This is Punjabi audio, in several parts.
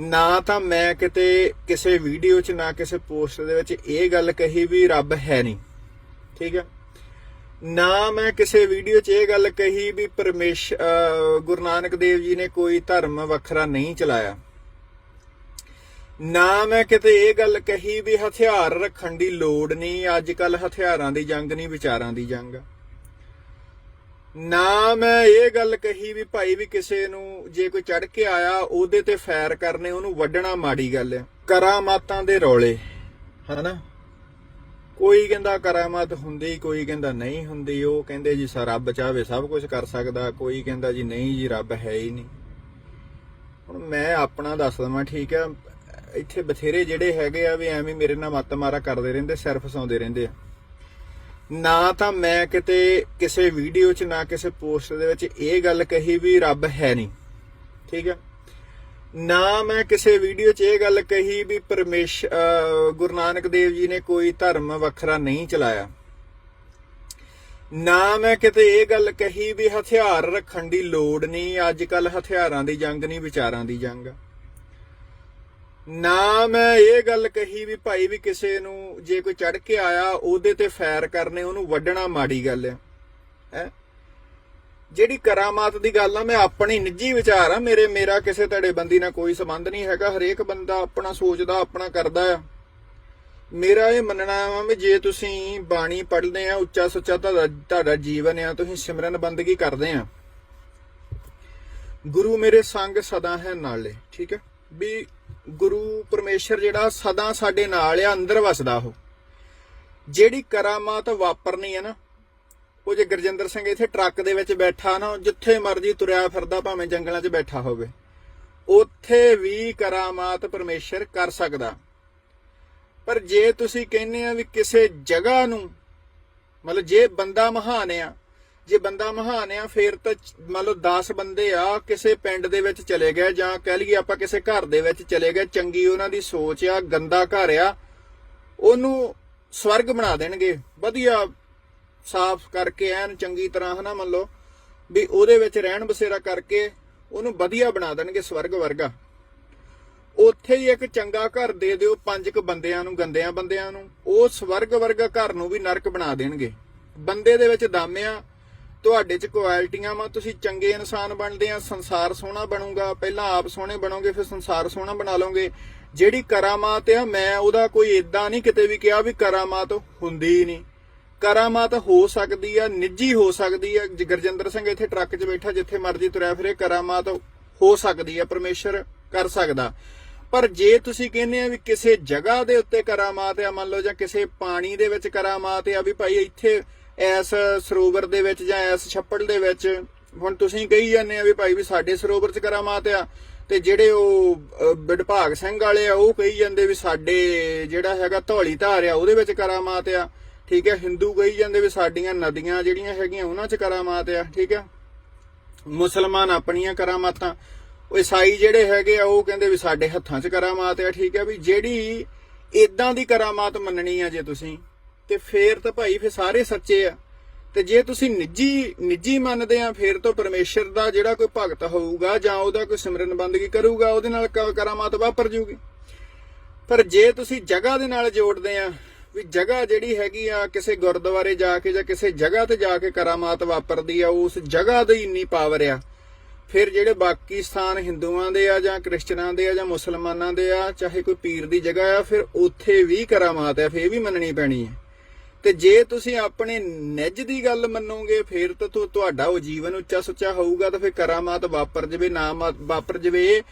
ਨਾ ਤਾਂ ਮੈਂ ਕਿਤੇ ਕਿਸੇ ਵੀਡੀਓ 'ਚ, ਨਾ ਕਿਸੇ ਪੋਸਟ ਦੇ ਵਿੱਚ ਇਹ ਗੱਲ ਕਹੀ ਵੀ ਰੱਬ ਹੈ ਨਹੀਂ। ਠੀਕ ਹੈ? ਨਾ ਮੈਂ ਕਿਸੇ ਵੀਡੀਓ 'ਚ ਇਹ ਗੱਲ ਕਹੀ ਵੀ ਪਰਮੇਸ਼ ਗੁਰੂ ਨਾਨਕ ਦੇਵ ਜੀ ਨੇ ਕੋਈ ਧਰਮ ਵੱਖਰਾ ਨਹੀਂ ਚਲਾਇਆ। ਨਾ ਮੈਂ ਕਿਤੇ ਇਹ ਗੱਲ ਕਹੀ ਵੀ ਹਥਿਆਰ ਰੱਖਣ ਦੀ ਲੋੜ ਨਹੀਂ, ਅੱਜ ਕੱਲ ਹਥਿਆਰਾਂ ਦੀ ਜੰਗ ਨਹੀਂ, ਵਿਚਾਰਾਂ ਦੀ ਜੰਗ। ਆ ਨਾ ਮੈਂ ਇਹ ਗੱਲ ਕਹੀ ਵੀ ਭਾਈ ਵੀ ਕਿਸੇ ਨੂੰ ਜੇ ਕੋਈ ਚੜ ਕੇ ਆਇਆ, ਉਹਦੇ ਤੇ ਫਾਇਰ ਕਰਨੇ, ਉਹਨੂੰ ਵੱਢਣਾ ਮਾੜੀ ਗੱਲ ਹੈ। ਕਰਾਮਾਤਾਂ ਦੇ ਰੌਲੇ, ਹਨਾ? ਕੋਈ ਕਹਿੰਦਾ ਕਰਾਮਾਤ ਹੁੰਦੀ, ਕੋਈ ਕਹਿੰਦਾ ਨਹੀਂ ਹੁੰਦੀ, ਉਹ ਕਹਿੰਦੇ ਜੀ ਸਾ ਰੱਬ ਚਾਹਵੇ ਸਭ ਕੁਝ ਕਰ ਸਕਦਾ, ਕੋਈ ਕਹਿੰਦਾ ਜੀ ਨਹੀਂ ਜੀ, ਰੱਬ ਹੈ ਹੀ ਨਹੀਂ। ਹੁਣ ਮੈਂ ਆਪਣਾ ਦੱਸ ਦਵਾਂ, ਠੀਕ ਹੈ? ਇੱਥੇ ਬਥੇਰੇ ਜਿਹੜੇ ਹੈਗੇ ਆ ਵੀ ਐਵੇਂ ਮੇਰੇ ਨਾਲ ਮੱਤ ਮਾਰਾ ਕਰਦੇ ਰਹਿੰਦੇ, ਸਿਰ ਫਸਾਉਂਦੇ ਰਹਿੰਦੇ ਆ। ਨਾ ਤਾਂ ਮੈਂ ਕਿਤੇ ਕਿਸੇ ਵੀਡੀਓ 'ਚ, ਨਾ ਕਿਸੇ ਪੋਸਟ ਦੇ ਵਿੱਚ ਇਹ ਗੱਲ ਕਹੀ ਵੀ ਰੱਬ ਹੈ ਨਹੀਂ। ਠੀਕ ਹੈ? ਨਾ ਮੈਂ ਕਿਸੇ ਵੀਡੀਓ 'ਚ ਇਹ ਗੱਲ ਕਹੀ ਵੀ ਪਰਮੇਸ਼ ਗੁਰੂ ਨਾਨਕ ਦੇਵ ਜੀ ਨੇ ਕੋਈ ਧਰਮ ਵੱਖਰਾ ਨਹੀਂ ਚਲਾਇਆ। ਨਾ ਮੈਂ ਕਿਤੇ ਇਹ ਗੱਲ ਕਹੀ ਵੀ ਹਥਿਆਰ ਰੱਖਣ ਦੀ ਲੋੜ ਨਹੀਂ, ਅੱਜ ਕੱਲ ਹਥਿਆਰਾਂ ਦੀ ਜੰਗ ਨਹੀਂ, ਵਿਚਾਰਾਂ ਦੀ ਜੰਗ। ਆ ਨਾ ਮੈਂ ਇਹ ਗੱਲ ਕਹੀ ਵੀ ਭਾਈ ਵੀ ਕਿਸੇ ਨੂੰ ਜੇ ਕੋਈ ਚੜ ਕੇ ਆਇਆ, ਉਹਦੇ ਤੇ ਫੈਰ ਕਰਨੇ, ਉਹਨੂੰ ਵੱਢਣਾ ਮਾੜੀ ਗੱਲ ਹੈ। ਹੈ? ਜਿਹੜੀ ਕਰਾਮਾਤ ਦੀ ਗੱਲ ਆ, ਮੈਂ ਆਪਣੀ ਨਿੱਜੀ ਵਿਚਾਰ ਆ, ਮੇਰੇ, ਮੇਰਾ ਕਿਸੇ ਧੜੇ ਬੰਦੀ ਨਾਲ ਕੋਈ ਸੰਬੰਧ ਨਹੀਂ ਹੈਗਾ। ਹਰੇਕ ਬੰਦਾ ਆਪਣਾ ਸੋਚਦਾ, ਆਪਣਾ ਕਰਦਾ ਆ। ਮੇਰਾ ਇਹ ਮੰਨਣਾ ਵਾ ਵੀ ਜੇ ਤੁਸੀਂ ਬਾਣੀ ਪੜ੍ਹਦੇ ਆ, ਉੱਚਾ ਸੁੱਚਾ ਤੁਹਾਡਾ ਜੀਵਨ ਆ, ਤੁਸੀਂ ਸਿਮਰਨ ਬੰਦਗੀ ਕਰਦੇ ਆ। ਗੁਰੂ ਮੇਰੇ ਸੰਗ ਸਦਾ ਹੈ ਨਾਲੇ, ਠੀਕ ਹੈ? ਵੀ ਗੁਰੂ ਪਰਮੇਸ਼ਰ ਜਿਹੜਾ ਸਦਾ ਸਾਡੇ ਨਾਲ ਆ, ਅੰਦਰ ਵਸਦਾ ਉਹ। ਜਿਹੜੀ ਕਰਾਮਾਤ ਵਾਪਰਨੀ ਹੈ ਨਾ, ਉਹ ਜੇ ਗੁਰਜਿੰਦਰ ਸਿੰਘ ਇੱਥੇ ਟਰੱਕ ਦੇ ਵਿੱਚ ਬੈਠਾ ਨਾ ਜਿੱਥੇ ਮਰਜ਼ੀ ਤੁਰਿਆ ਫਿਰਦਾ, ਭਾਵੇਂ ਜੰਗਲਾਂ 'ਚ ਬੈਠਾ ਹੋਵੇ, ਉੱਥੇ ਵੀ ਕਰਾਮਾਤ ਪਰਮੇਸ਼ਰ ਕਰ ਸਕਦਾ। ਪਰ ਜੇ ਤੁਸੀਂ ਕਹਿੰਦੇ ਆ ਵੀ ਕਿਸੇ ਜਗ੍ਹਾ ਨੂੰ, ਮਤਲਬ ਜੇ ਬੰਦਾ ਮਹਾਨ ਆ ਜੇ ਬੰਦਾ ਮਹਾਨ ਆ, ਫੇਰ ਤਾਂ ਚ- ਮੰਨ ਲਓ 10 ਬੰਦੇ ਆ, ਕਿਸੇ ਪਿੰਡ ਦੇ ਵਿੱਚ ਚਲੇ ਗਏ ਜਾਂ ਕਹਿ ਲਈਏ ਆਪਾਂ ਕਿਸੇ ਘਰ ਦੇ ਵਿੱਚ ਚਲੇ ਗਏ, ਚੰਗੀ ਉਹਨਾਂ ਦੀ ਸੋਚ ਆ, ਗੰਦਾ ਘਰ ਆ, ਉਹਨੂੰ ਸਵਰਗ ਬਣਾ ਦੇਣਗੇ। ਵਧੀਆ ਸਾਫ਼ ਕਰਕੇ, ਐਨ ਚੰਗੀ ਤਰ੍ਹਾਂ, ਹਨਾ, ਮੰਨ ਲਓ, ਵੀ ਉਹਦੇ ਵਿੱਚ ਰਹਿਣ ਬਸੇਰਾ ਕਰਕੇ ਉਹਨੂੰ ਵਧੀਆ ਬਣਾ ਦੇਣਗੇ ਸਵਰਗ ਵਰਗਾ। ਉੱਥੇ ਹੀ ਇੱਕ ਚੰਗਾ ਘਰ ਦੇ ਦਿਓ, ਪੰਜ ਕੁ ਬੰਦਿਆਂ ਨੂੰ, ਗੰਦਿਆਂ ਬੰਦਿਆਂ ਨੂੰ, ਉਹ ਸਵਰਗ ਵਰਗਾ ਘਰ ਨੂੰ ਵੀ ਨਰਕ ਬਣਾ ਦੇਣਗੇ। ਬੰਦੇ ਦੇ ਵਿੱਚ ਦਾਮਿਆਂ ਤੁਹਾਡੇ ਚ ਕੁਆਲਿਟੀਆਂ ਵਾ, ਤੁਸੀਂ ਚੰਗੇ ਇਨਸਾਨ ਬਣਦੇ ਆ, ਸੰਸਾਰ ਸੋਹਣਾ ਬਣੂਗਾ, ਪਹਿਲਾਂ ਆਪ ਸੋਹਣੇ ਬਣੋਗੇ, ਫਿਰ ਸੰਸਾਰ ਸੋਹਣਾ ਬਣਾ ਲਓਗੇ। ਜਿਹੜੀ ਕਰਾਮਾਤ ਆ, ਮੈਂ ਉਹਦਾ ਕੋਈ ਇਦਾਂ ਨਹੀਂ ਕਿਤੇ ਵੀ ਕਿਹਾ ਵੀ ਕਰਾਮਾਤ ਹੁੰਦੀ ਨਹੀਂ। ਕਰਾਮਾਤ ਹੋ ਸਕਦੀ ਆ, ਨਿੱਜੀ ਹੋ ਸਕਦੀ ਆ ਗੁਰਜਿੰਦਰ ਸਿੰਘ ਇੱਥੇ ਟਰੱਕ 'ਚ ਬੈਠਾ, ਜਿੱਥੇ ਮਰਜ਼ੀ ਤੁਰਿਆ ਫਿਰੇ, ਕਰਾਮਾਤ ਹੋ ਸਕਦੀ ਆ, ਪਰਮੇਸ਼ਰ ਕਰ ਸਕਦਾ। ਪਰ ਜੇ ਤੁਸੀਂ ਕਹਿੰਦੇ ਆ ਵੀ ਕਿਸੇ ਜਗ੍ਹਾ ਦੇ ਉੱਤੇ ਕਰਾਮਾਤ ਆ, ਮੰਨ ਲਓ ਜਾਂ ਕਿਸੇ ਪਾਣੀ ਦੇ ਵਿੱਚ ਕਰਾਮਾਤ ਆ, ਵੀ ਭਾਈ ਇੱਥੇ ਇਸ ਸਰੋਵਰ ਦੇ ਵਿੱਚ ਜਾਂ ਇਸ ਛੱਪੜ ਦੇ ਵਿੱਚ ਹੁਣ ਤੁਸੀਂ ਕਹੀ ਜਾਂਦੇ ਆ ਵੀ ਭਾਈ ਵੀ ਸਾਡੇ ਸਰੋਵਰ 'ਚ ਕਰਾਮਾਤ ਆ ਤੇ ਜਿਹੜੇ ਉਹ ਅ, ਵਿਭਾਗ ਸਿੰਘ ਵਾਲੇ ਆ ਉਹ ਕਹੀ ਜਾਂਦੇ ਵੀ ਸਾਡੇ ਜਿਹੜਾ ਹੈਗਾ ਧੌਲੀ ਧਾਰ ਆ ਉਹਦੇ ਵਿੱਚ ਕਰਾਮਾਤ ਆ। ਠੀਕ ਹੈ ਹਿੰਦੂ ਕਹੀ ਜਾਂਦੇ ਵੀ ਸਾਡੀਆਂ ਨਦੀਆਂ ਜਿਹੜੀਆਂ ਹੈਗੀਆਂ ਉਹਨਾਂ 'ਚ ਕਰਾਮਾਤ ਆ ਠੀਕ ਹੈ? ਮੁਸਲਮਾਨ ਆਪਣੀਆਂ ਕਰਾਮਾਤਾਂ ਉਹ ਈਸਾਈ ਜਿਹੜੇ ਹੈਗੇ ਆ ਉਹ ਕਹਿੰਦੇ ਵੀ ਸਾਡੇ ਹੱਥਾਂ 'ਚ ਕਰਾਮਾਤ ਆ ਠੀਕ ਹੈ? ਵੀ ਜਿਹੜੀ ਇਦਾਂ ਦੀ ਕਰਾਮਾਤ ਮੰਨਣੀ ਆ ਜੇ ਤੁਸੀਂ ਤੇ ਫੇਰ ਤਾਂ ਭਾਈ ਫੇਰ ਸਾਰੇ ਸੱਚੇ ਆ। ਤੇ ਜੇ ਤੁਸੀਂ ਨਿੱਜੀ ਨਿੱਜੀ ਮੰਨਦੇ ਆ, ਫੇਰ ਤੋਂ ਪਰਮੇਸ਼ਰ ਦਾ ਜਿਹੜਾ ਕੋਈ ਭਗਤ ਹੋਊਗਾ ਜਾਂ ਉਹਦਾ ਕੋਈ ਸਿਮਰਨ ਬੰਦਗੀ ਕਰੂਗਾ, ਉਹਦੇ ਨਾਲ ਕਰਾਮਾਤ ਵਾਪਰ ਜੂਗੀ। ਪਰ ਜੇ ਤੁਸੀਂ ਜਗ੍ਹਾ ਦੇ ਨਾਲ ਜੋੜਦੇ ਆ, ਵੀ ਜਗ੍ਹਾ ਜਿਹੜੀ ਹੈਗੀ ਆ, ਕਿਸੇ ਗੁਰਦੁਆਰੇ ਜਾ ਕੇ ਜਾਂ ਕਿਸੇ ਜਗ੍ਹਾ ਤੇ ਜਾ ਕੇ ਕਰਾਮਾਤ ਵਾਪਰਦੀ ਆ, ਉਸ ਜਗ੍ਹਾ ਦੀ ਇੰਨੀ ਪਾਵਰ ਆ, ਫਿਰ ਜਿਹੜੇ ਬਾਕੀ ਸਥਾਨ ਹਿੰਦੂਆਂ ਦੇ ਆ ਜਾਂ ਕ੍ਰਿਸਚਨਾਂ ਦੇ ਆ ਜਾਂ ਮੁਸਲਮਾਨਾਂ ਦੇ ਆ, ਚਾਹੇ ਕੋਈ ਪੀਰ ਦੀ ਜਗ੍ਹਾ ਆ, ਫਿਰ ਉੱਥੇ ਵੀ ਕਰਾਮਾਤ ਆ, ਫਿਰ ਇਹ ਵੀ ਮੰਨਣੀ ਪੈਣੀ ਹੈ ਤੇ ਜੇ ਤੁਸੀਂ ਆਪਣੇ ਨਿੱਜ ਦੀ ਗੱਲ ਮੰਨੋਗੇ, ਫਿਰ ਤਾਂ ਤੁਹਾਡਾ ਉਹ ਜੀਵਨ ਉੱਚਾ ਸੁੱਚਾ ਹੋਊਗਾ, ਤਾਂ ਫਿਰ ਕਰਾਮਾਤ ਵਾਪਰ ਜਵੇ ਨਾ ਵਾਪਰ ਜਵੇ।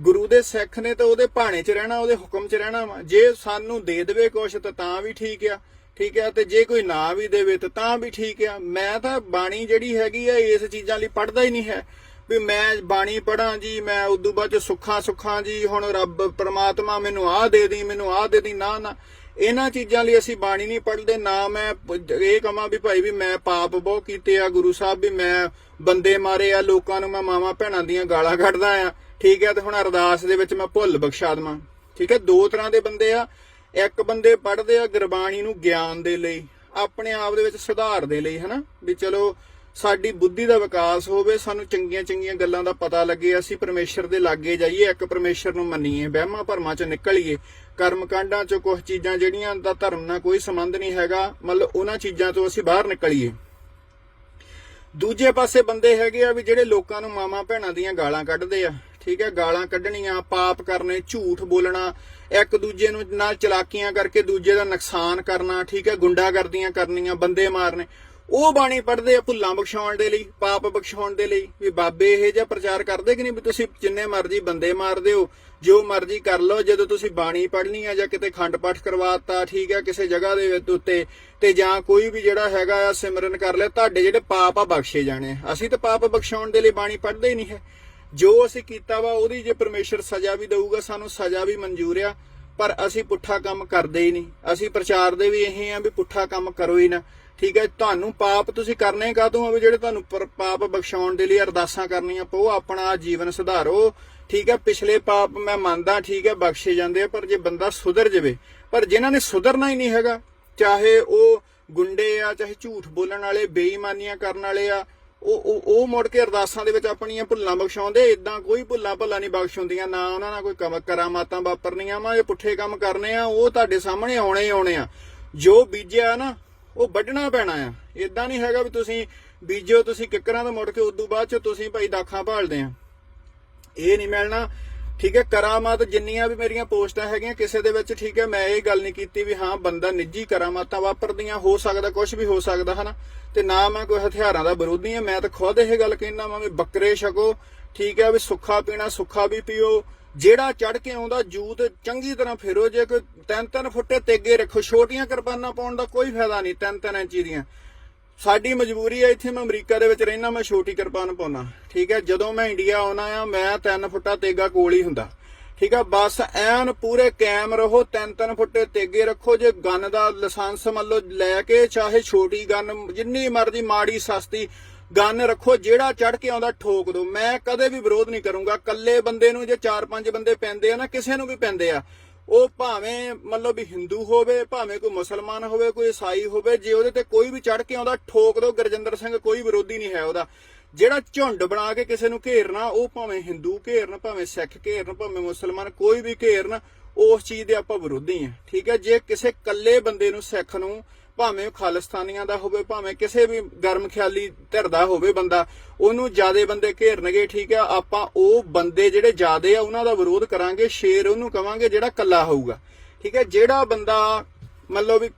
ਗੁਰੂ ਦੇ ਸਿੱਖ ਨੇ ਤਾਂ ਉਹਦੇ ਭਾਣੇ 'ਚ ਰਹਿਣਾ, ਉਹਦੇ ਹੁਕਮ 'ਚ ਰਹਿਣਾ ਵਾ। ਜੇ ਸਾਨੂੰ ਦੇ ਦੇਵੇ ਕੁਛ, ਤਾਂ ਤਾਂ ਵੀ ਠੀਕ ਆ। ਠੀਕ ਆ, ਤੇ ਜੇ ਕੋਈ ਨਾ ਵੀ ਦੇਵੇ, ਤਾਂ ਤਾਂ ਵੀ ਠੀਕ ਆ। ਮੈਂ ਤਾਂ ਬਾਣੀ ਜਿਹੜੀ ਹੈਗੀ ਆ, ਇਸ ਚੀਜ਼ਾਂ ਲਈ ਪੜਦਾ ਹੀ ਨਹੀਂ ਹੈ। ਵੀ ਮੈਂ ਬਾਣੀ ਪੜਾਂ ਜੀ, ਮੈਂ ਉਦੋਂ ਬਾਅਦ ਚ ਸੁੱਖਾਂ ਸੁੱਖਾਂ ਜੀ, ਹੁਣ ਰੱਬ ਪਰਮਾਤਮਾ ਮੈਨੂੰ ਆਹ ਦੇ ਦੀ ਮੈਨੂੰ ਆਹ ਦੇ ਦੀ ਨਾ ਨਾ ਇਹਨਾਂ ਚੀਜ਼ਾਂ ਲਈ ਅਸੀਂ ਬਾਣੀ ਨਹੀਂ ਪੜ੍ਹਦੇ, ਨਾ ਮੈਂ ਇਹ ਕਹਾਂ ਵੀ ਭਾਈ ਵੀ ਮੈਂ ਪਾਪ ਬਹੁਤ ਕੀਤੇ ਆ, ਗੁਰੂ ਸਾਹਿਬ ਵੀ ਮੈਂ ਬੰਦੇ ਮਾਰੇ ਆ, ਲੋਕਾਂ ਨੂੰ ਮੈਂ ਮਾਵਾਂ ਭੈਣਾਂ ਦੀਆਂ ਗਾਲਾਂ ਕੱਢਦਾ ਆ। ਠੀਕ ਹੈ, ਤੇ ਹੁਣ ਅਰਦਾਸ ਦੇ ਵਿੱਚ ਮੈਂ ਭੁੱਲ ਬਖਸ਼ਾ ਦੇਵਾਂ। ਠੀਕ ਹੈ, ਦੋ ਤਰ੍ਹਾਂ ਦੇ ਬੰਦੇ ਆ। ਇੱਕ ਬੰਦੇ ਪੜ੍ਹਦੇ ਆ ਗੁਰਬਾਣੀ ਨੂੰ ਗਿਆਨ ਦੇ ਲਈ, ਆਪਣੇ ਆਪ ਦੇ ਵਿੱਚ ਸੁਧਾਰ ਦੇ ਲਈ, ਹਨਾ? ਵੀ ਚਲੋ ਸਾਡੀ ਬੁੱਧੀ ਦਾ ਵਿਕਾਸ ਹੋਵੇ, ਸਾਨੂੰ ਚੰਗੀਆਂ ਚੰਗੀਆਂ ਗੱਲਾਂ ਦਾ ਪਤਾ ਲੱਗੇ, ਅਸੀਂ ਪਰਮੇਸ਼ਰ ਦੇ ਲਾਗੇ ਜਾਈਏ, ਇੱਕ ਪਰਮੇਸ਼ਰ ਨੂੰ ਮੰਨੀਏ, ਵਹਿਮਾਂ ਭਰਮਾਂ ਚੋਂ ਨਿਕਲੀਏ ਕਰਮ ਕਾਂਡਾਂ ਚੋਂ ਕੁਝ ਚੀਜ਼ਾਂ ਜਿਹੜੀਆਂ ਦਾ ਧਰਮ ਨਾਲ ਕੋਈ ਸੰਬੰਧ ਨਹੀਂ ਹੈਗਾ, ਮਤਲਬ ਉਹਨਾਂ ਚੀਜ਼ਾਂ ਤੋਂ ਅਸੀਂ ਬਾਹਰ ਨਿਕਲੀਏ। ਦੂਜੇ ਪਾਸੇ ਬੰਦੇ ਹੈਗੇ ਆ ਵੀ ਜਿਹੜੇ ਲੋਕਾਂ ਨੂੰ ਮਾਮਾ ਭੈਣਾਂ ਦੀਆਂ ਗਾਲਾਂ ਕੱਢਦੇ ਆ, ਠੀਕ ਹੈ, ਗਾਲਾਂ ਕੱਢਣੀਆਂ, ਪਾਪ ਕਰਨੇ, ਝੂਠ ਬੋਲਣਾ, ਇੱਕ ਦੂਜੇ ਨੂੰ ਨਾਲ ਚਲਾਕੀਆਂ ਕਰਕੇ ਦੂਜੇ ਦਾ ਨੁਕਸਾਨ ਕਰਨਾ, ਠੀਕ ਹੈ, ਗੁੰਡਾਗਰਦੀਆਂ ਕਰਨੀਆਂ, ਬੰਦੇ ਮਾਰਨੇ ਉਹ ਬਾਣੀ ਪੜਦੇ ਆ ਭੁੱਲਾਂ ਬਖਸ਼ਾਉਣ ਦੇ ਲਈ, ਪਾਪ ਬਖਸ਼ਾਉਣ ਦੇ ਲਈ। ਵੀ ਬਾਬੇ ਇਹ ਜਿਹਾ ਪ੍ਰਚਾਰ ਕਰਦੇ ਕਿ ਨਹੀਂ ਵੀ ਤੁਸੀਂ ਜਿੰਨੇ ਮਰਜ਼ੀ ਬੰਦੇ ਮਾਰਦੇ ਹੋ, ਜੋ ਮਰਜ਼ੀ ਕਰ ਲਓ, ਜਦੋਂ ਤੁਸੀਂ ਬਾਣੀ ਪੜ੍ਹਨੀ ਆ ਜਾਂ ਕਿਤੇ ਖੰਡ ਪਾਠ ਕਰਵਾਤਾ ਠੀਕ ਹੈ ਕਿਸੇ ਜਗ੍ਹਾ ਦੇ ਉੱਤੇ, ਤੇ ਜਾਂ ਕੋਈ ਵੀ ਜਿਹੜਾ ਹੈਗਾ ਆ ਸਿਮਰਨ ਕਰ ਲਿਆ, ਤੁਹਾਡੇ ਜਿਹੜੇ ਪਾਪ ਆ ਬਖਸ਼ੇ ਜਾਣੇ ਆ। ਅਸੀਂ ਤਾਂ ਪਾਪ ਬਖਸ਼ਾਉਣ ਦੇ ਲਈ ਬਾਣੀ ਪੜ੍ਹਦੇ ਹੀ ਨਹੀਂ ਹੈ। ਜੋ ਅਸੀਂ ਕੀਤਾ ਵਾ, ਉਹਦੀ ਜੇ ਪਰਮੇਸ਼ਰ ਸਜ਼ਾ ਵੀ ਦਊਗਾ, ਸਾਨੂੰ ਸਜ਼ਾ ਵੀ ਮਨਜ਼ੂਰ ਆ, ਪਰ ਅਸੀਂ ਪੁੱਠਾ ਕੰਮ ਕਰਦੇ ਹੀ ਨਹੀਂ। ਅਸੀਂ ਪ੍ਰਚਾਰ ਦੇ ਵੀ ਇਹ ਆ ਵੀ ਪੁੱਠਾ ਕੰਮ ਕਰੋ ਹੀ ਨਾ। ਠੀਕ ਹੈ, ਤੁਹਾਨੂੰ ਪਾਪ ਤੁਸੀਂ ਕਰਨੇ ਕਾਹਤੋਂ ਆ ਜਿਹੜੇ ਤੁਹਾਨੂੰ ਪਾਪ ਬਖਸ਼ਾਉਣ ਦੇ ਲਈ ਅਰਦਾਸਾਂ ਕਰਨੀਆਂ ਪਓ ਆਪਣਾ ਜੀਵਨ ਸੁਧਾਰੋ। ਠੀਕ ਹੈ, ਪਿਛਲੇ ਪਾਪ ਮੈਂ ਮੰਨਦਾ, ਠੀਕ ਹੈ, ਬਖਸ਼ੇ ਜਾਂਦੇ ਆ, ਪਰ ਜੇ ਬੰਦਾ ਸੁਧਰ ਜਾਵੇ, ਪਰ ਜਿਨ੍ਹਾਂ ਨੇ ਸੁਧਰਨਾ ਹੀ ਨਹੀਂ ਹੈਗਾ, ਚਾਹੇ ਉਹ ਗੁੰਡੇ ਆ, ਚਾਹੇ ਝੂਠ ਬੋਲਣ ਵਾਲੇ, ਬੇਈਮਾਨੀਆਂ ਕਰਨ ਵਾਲੇ ਆ, ਉਹ ਉਹ ਮੁੜ ਕੇ ਅਰਦਾਸਾਂ ਦੇ ਵਿੱਚ ਆਪਣੀਆਂ ਭੁੱਲਾਂ ਬਖਸ਼ਾਉਂਦੇ ਇਦਾਂ ਕੋਈ ਭੁੱਲਾਂ ਭੱਲਾ ਨਹੀਂ ਬਖਸ਼ਾਉਂਦੀਆਂ, ਨਾ ਉਹਨਾਂ ਨਾਲ ਕੋਈ ਕਮ ਕਰਾਮਾਤਾਂ ਵਾਪਰਨੀਆਂ ਵਾ ਇਹ ਪੁੱਠੇ ਕੰਮ ਕਰਨੇ ਆ, ਉਹ ਤੁਹਾਡੇ ਸਾਹਮਣੇ ਆਉਣੇ ਹੀ ਆਉਣੇ ਆ। ਜੋ ਬੀਜਿਆ ਨਾ ਉਹ ਵੱਢਣਾ ਪੈਣਾ ਆ। ਇਦਾਂ ਨਹੀਂ ਹੈਗਾ ਵੀ ਤੁਸੀਂ ਬੀਜੋ, ਤੁਸੀਂ ਕਿੱਕਰਾਂ ਤੋਂ ਮੁੜ ਕੇ ਉਦੋਂ ਬਾਅਦ ਚ ਤੁਸੀਂ ਭਾਈ ਦਾਖਾਂ ਭਾਲਦੇ ਆ। ਇਹ ਨਹੀਂ ਮਿਲਣਾ। ਠੀਕ ਹੈ, ਕਰਾਮਾਤ ਜਿੰਨੀਆਂ ਵੀ ਮੇਰੀਆਂ ਪੋਸਟਾਂ ਹੈਗੀਆਂ, ਕਿਸੇ ਦੇ ਵਿੱਚ ਠੀਕ ਹੈ, ਮੈਂ ਇਹ ਗੱਲ ਨਹੀਂ ਕੀਤੀ ਵੀ ਹਾਂ, ਬੰਦਾ ਨਿੱਜੀ ਕਰਾਮਾਤਾਂ ਵਾਪਰਦੀਆਂ, ਹੋ ਸਕਦਾ ਕੁਝ ਵੀ ਹੋ ਸਕਦਾ, ਹਨਾ? ਤੇ ਨਾ ਮੈਂ ਕੋਈ ਹਥਿਆਰਾਂ ਦਾ ਵਿਰੋਧੀ ਹਾਂ ਮੈਂ ਤਾਂ ਖੁਦ ਇਹ ਗੱਲ ਕਹਿਣਾ ਵਾਂ ਵੀ ਬੱਕਰੇ ਛਕੋ। ਠੀਕ ਹੈ, ਵੀ ਸੁੱਖਾ ਪੀਣਾ ਸੁੱਖਾ ਵੀ ਪੀਓ। ਜਿਹੜਾ ਚੜ ਕੇ ਆਉਂਦਾ, ਜੂਤ ਚੰਗੀ ਤਰ੍ਹਾਂ ਫੇਰੋ, ਜੇ ਕੋਈ ਤਿੰਨ ਤਿੰਨ ਫੁੱਟੇ ਤੇਗੇ ਰੱਖੋ, ਛੋਟੀਆਂ ਕਿਰਪਾਨਾਂ ਪਾਉਣ ਦਾ ਕੋਈ ਫਾਇਦਾ ਨਹੀਂ, ਤਿੰਨ ਤਿੰਨ ਇੰਚੀ ਦੀਆਂ। ਸਾਡੀ ਮਜਬੂਰੀ ਹੈ, ਇੱਥੇ ਮੈਂ ਅਮਰੀਕਾ ਦੇ ਵਿੱਚ ਰਹਿਣਾ ਮੈਂ ਛੋਟੀ ਕਿਰਪਾਨ ਪਾਉਣਾ ਠੀਕ ਹੈ, ਜਦੋਂ ਮੈਂ ਇੰਡੀਆ ਆਉਣਾ ਆ, ਮੈਂ 3 ਫੁੱਟਾ ਤੇਗਾ ਕੋਲ ਹੀ ਹੁੰਦਾ। ਠੀਕ ਆ ਬਸ ਐਨ ਪੂਰੇ ਕੈਮ ਰਹੋ, ਤਿੰਨ ਤਿੰਨ ਫੁੱਟੇ ਤੇਗੇ ਰੱਖੋ, ਜੇ ਗਨ ਦਾ ਲਾਇਸੈਂਸ ਮੰਨ ਲਓ ਲੈ ਕੇ, ਚਾਹੇ ਛੋਟੀ ਗਨ, ਜਿੰਨੀ ਮਰਜ਼ੀ ਮਾੜੀ ਸਸਤੀ ਗਨ ਰੱਖੋ, ਜਿਹੜਾ ਚੜ ਕੇ ਆਉਂਦਾ ਠੋਕ ਦੋ। ਮੈਂ ਕਦੇ ਵੀ ਵਿਰੋਧ ਨਹੀਂ ਕਰੂੰਗਾ। ਕੱਲੇ ਬੰਦੇ ਨੂੰ ਜੇ 4-5 ਬੰਦੇ ਪੈਂਦੇ ਆ ਨਾ, ਕਿਸੇ ਨੂੰ ਵੀ ਪੈਂਦੇ ਆ। ਉਹ ਭਾਵੇਂ ਮਤਲਬ ਵੀ ਹਿੰਦੂ ਹੋਵੇ, ਭਾਵੇਂ ਕੋਈ ਮੁਸਲਮਾਨ ਹੋਵੇ, ਕੋਈ ਈਸਾਈ ਹੋਵੇ, ਜੇ ਉਹਦੇ ਤੇ ਕੋਈ ਵੀ ਚੜ ਕੇ ਆਉਂਦਾ, ਠੋਕ ਦੋ। ਗੁਰਜਿੰਦਰ ਸਿੰਘ ਕੋਈ ਵਿਰੋਧੀ ਨਹੀਂ ਹੈ ਉਹਦਾ। ਜਿਹੜਾ ਝੁੰਡ ਬਣਾ ਕੇ ਕਿਸੇ ਨੂੰ ਘੇਰਨਾ, ਉਹ ਭਾਵੇਂ ਹਿੰਦੂ ਘੇਰਨ, ਭਾਵੇਂ ਸਿੱਖ ਘੇਰਨ, ਭਾਵੇਂ ਮੁਸਲਮਾਨ ਕੋਈ ਵੀ ਘੇਰਨ, ਉਸ ਚੀਜ਼ ਦੇ ਆਪਾਂ ਵਿਰੋਧੀ ਆ। ਠੀਕ ਹੈ? ਜੇ ਕਿਸੇ ਕੱਲੇ ਬੰਦੇ ਨੂੰ ਸਿੱਖ ਨੂੰ ਭਾਵੇਂ ਉਹ ਖਾਲਿਸਤਾਨੀਆਂ ਦਾ ਹੋਵੇ, ਭਾਵੇਂ ਕਿਸੇ ਵੀ ਗਰਮ ਖਿਆਲੀ ਧਿਰ ਦਾ ਹੋਵੇ ਬੰਦਾ, ਉਹਨੂੰ ਜਿਆਦੇ ਬੰਦੇ ਘੇਰਨਗੇ, ਠੀਕ ਹੈ ਆਪਾਂ ਉਹ ਬੰਦੇ ਜਿਹੜੇ ਜਿਆਦੇ ਆ, ਉਹਨਾਂ ਦਾ ਵਿਰੋਧ ਕਰਾਂਗੇ, ਸ਼ੇਰ ਉਹਨੂੰ ਕਵਾਂਗੇ ਜਿਹੜਾ ਕੱਲਾ ਹੋਊਗਾ। ਠੀਕ ਹੈ ਜਿਹੜਾ ਬੰਦਾ ਮੰਨ ਵੀ